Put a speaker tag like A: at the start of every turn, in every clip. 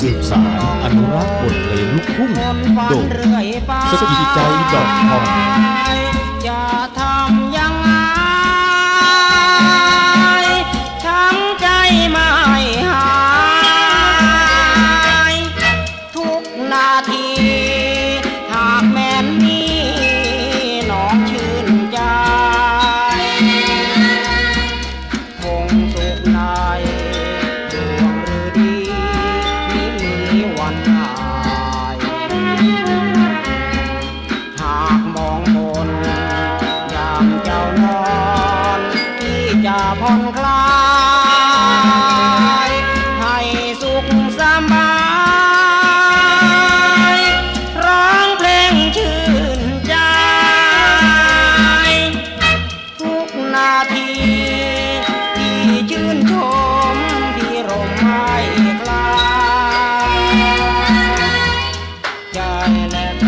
A: สืบสารอนุรักษ์บทเพลงลูกทุ่ง
B: คนฝัน
A: โดย
B: เรื่อยไป
A: สกิจใจ .com
B: จะทำยังไงทั้งใจไม่หาย ทุกนาที หากมองบนยามเจ้านอนที่จะผ่อนคลาย ใ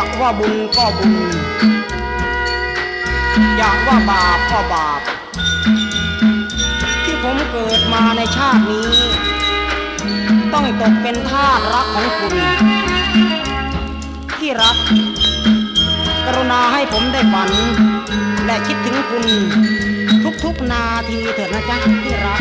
B: ากว่าบุญก็บุญ อยากว่าบาปก็บาป ที่ผมเกิดมาในชาตินี้ ต้องตกเป็นทาสรักของคุณ ที่รัก กรุณาให้ผมได้ฝัน และคิดถึงคุณ ทุกๆนาทีเถิดนะจ๊ะที่รัก